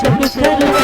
ছোট